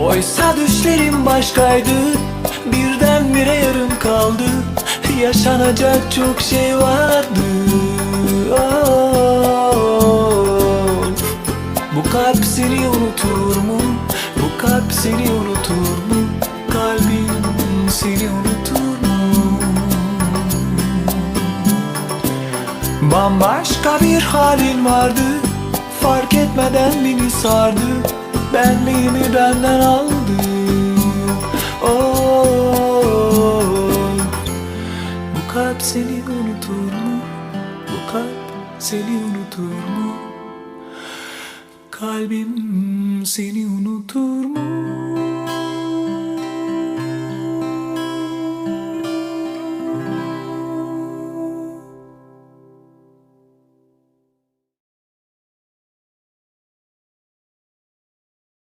Oysa düşlerim başkaydı Birdenbire yarım kaldı Yaşanacak çok şey vardı. Bu kalp seni unutur mu? Bu kalp seni unutur mu? Kalbim seni unutur mu? Bambaşka bir halin vardı Fark etmeden beni sardı Benliğimi benden aldı Oh, Bu kalp seni unutur mu? Bu kalp seni unutur mu? Kalbim seni unutur mu?